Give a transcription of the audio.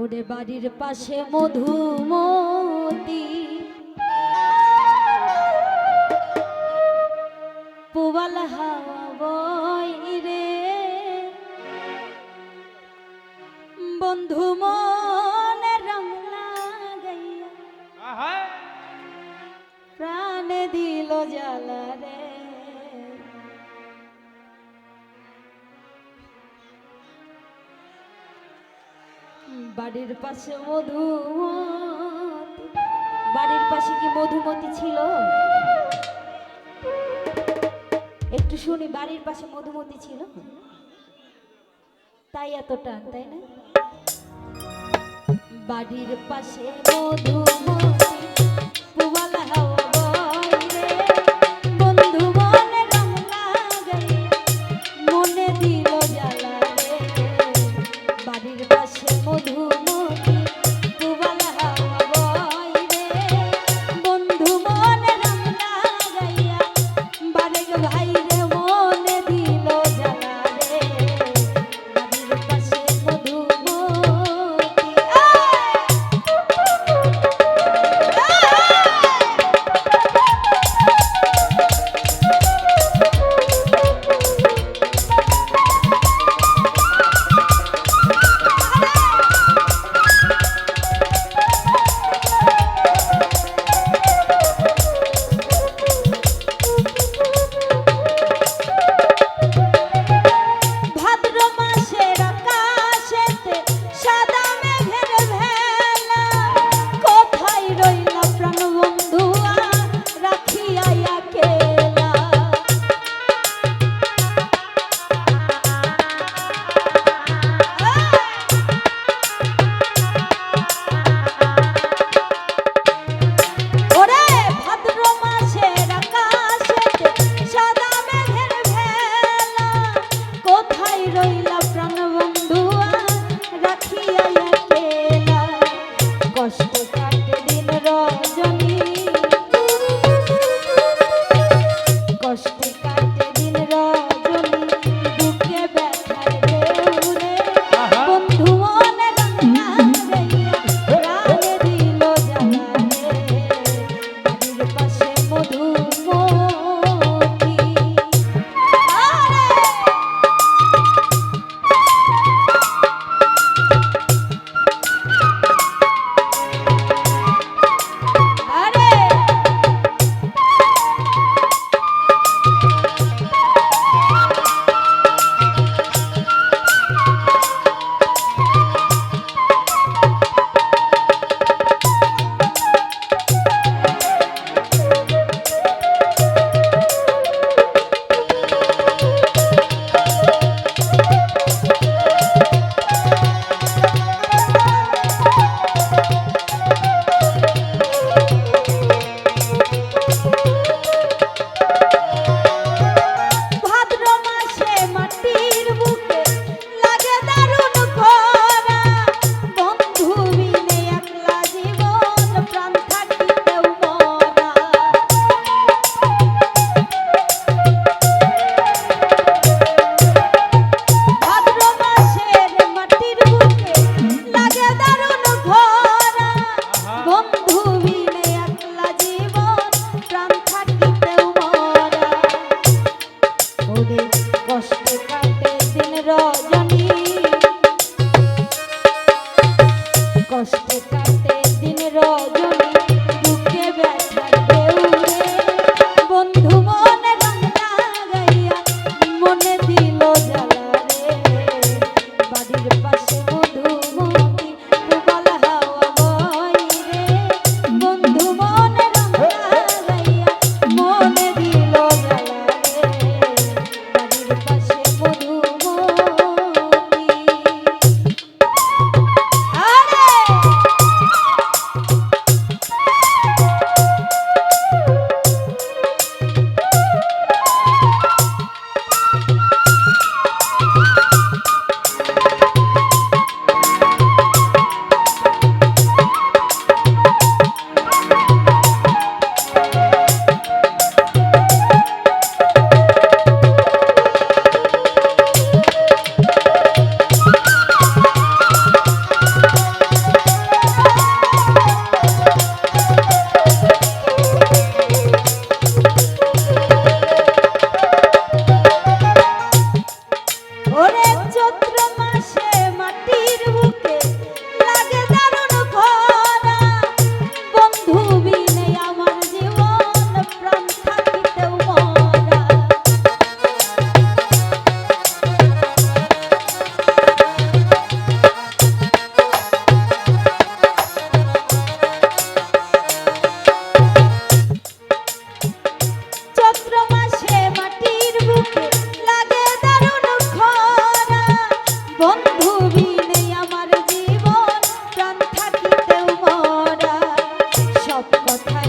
ওরে বাড়ির পাশে মধুমতি। পুবাল বাড়ির পাশে মধু বাড়ির পাশে কি মধুমতি ছিল? একটু শুনি, বাড়ির পাশে মধুমতি ছিল? তাই এতটা তাই না? বাড়ির পাশে মধুমতি Podcast.